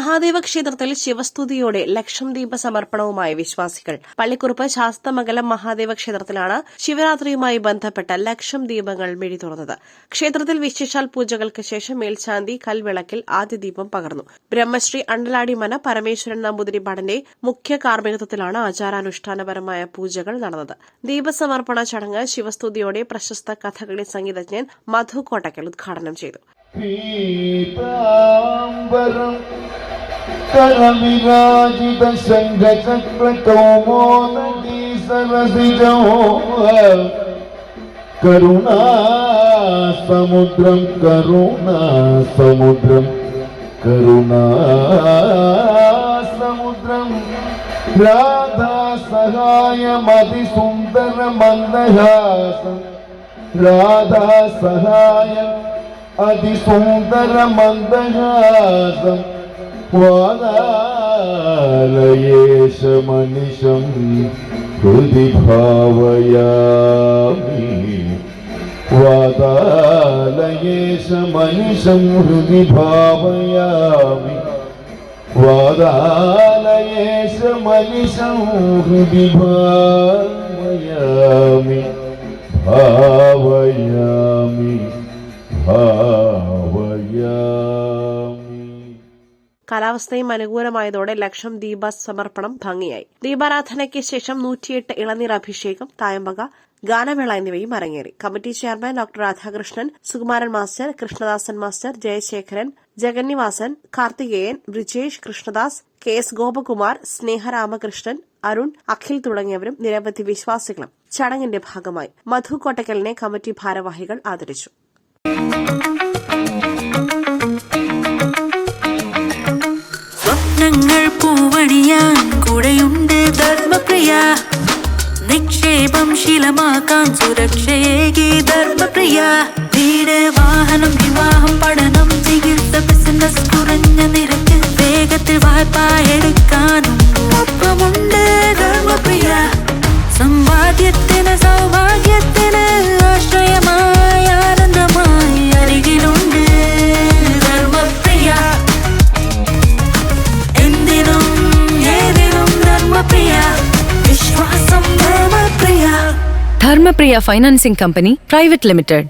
മഹാദേവ ക്ഷേത്രത്തിൽ ശിവസ്തുതിയോടെ ലക്ഷം ദീപ സമർപ്പണവുമായി വിശ്വാസികൾ. പള്ളിക്കുറുപ്പ് ശാസ്തമംഗലം മഹാദേവ ക്ഷേത്രത്തിലാണ് ശിവരാത്രിയുമായി ബന്ധപ്പെട്ട ലക്ഷം ദീപങ്ങൾ മിഴി തുറന്നത്. ക്ഷേത്രത്തിൽ വിശേഷാൽ പൂജകൾക്ക് ശേഷം മേൽശാന്തി കൽവിളക്കിൽ ആദ്യ ദീപം പകർന്നു. ബ്രഹ്മശ്രീ അണ്ടലാടിമന പരമേശ്വരൻ നമ്പൂതിരിപ്പാടന്റെ മുഖ്യ കാർമ്മികത്വത്തിലാണ് ആചാരാനുഷ്ഠാനപരമായ പൂജകൾ നടന്നത്. ദീപസമർപ്പണ ചടങ്ങ് ശിവസ്തുതിയോടെ പ്രശസ്ത കഥകളി സംഗീതജ്ഞൻ മധു കോട്ടക്കൽ ഉദ്ഘാടനം ചെയ്തു. करविराजित शङ्खचक्र कौमोदी सरसिजो करुणा समुद्रं करुणा समुद्रं करुणा समुद्रं राधा सहायमतिसुन्दरमन्दहासं राधा सहाय, अति सुंदर अतिसुन्दरमन्दहासम् वालालयेशमनिशं हृदि भावयामि वादालयेशमनिशं हृदि भावयामि वादालयेशमनिशं हृदि भावयामि കാലാവസ്ഥയും അനുകൂലമായതോടെ ലക്ഷം ദീപ സമർപ്പണം ഭംഗിയായി. ദീപാരാധനയ്ക്ക് ശേഷം നൂറ്റിയെട്ട് ഇളനീർ അഭിഷേകം തായമ്പക ഗാനമേള എന്നിവയും അരങ്ങേറി. Committee chairman doctor Radhakrishnan Sukumaran master Krishnadasan master Jayasekharan Jagannivasan Karthikeyan Brijesh Krishnadas K S Gopakumar Sneha Ramakrishnan Arun Akhil തുടങ്ങിയവരും നിരവധി വിശ്വാസികളും ചടങ്ങിന്റെ ഭാഗമായി. മധു കോട്ടക്കലിനെ കമ്മിറ്റി ഭാരവാഹികൾ ആദരിച്ചു. പൂവണിയാൻ കൂടെയുണ്ട് ധർമ്മപ്രിയ. നിക്ഷേപം ശീലമാക്കാൻ സുരക്ഷയേകി ധർമ്മപ്രിയ. വീട് വാഹനം വിവാഹം പഠനം ചികിത്സ ബിസിനസ് കുറഞ്ഞ നിരക്ക് വേഗത്തിൽ വായ്പ എടുക്കാനും ഒപ്പമുണ്ട് ധർമ്മപ്രിയ. സമ്പാദ്യത്തിന് സൗഭാഗ്യത്തിന് Dharmapriya financing company private limited.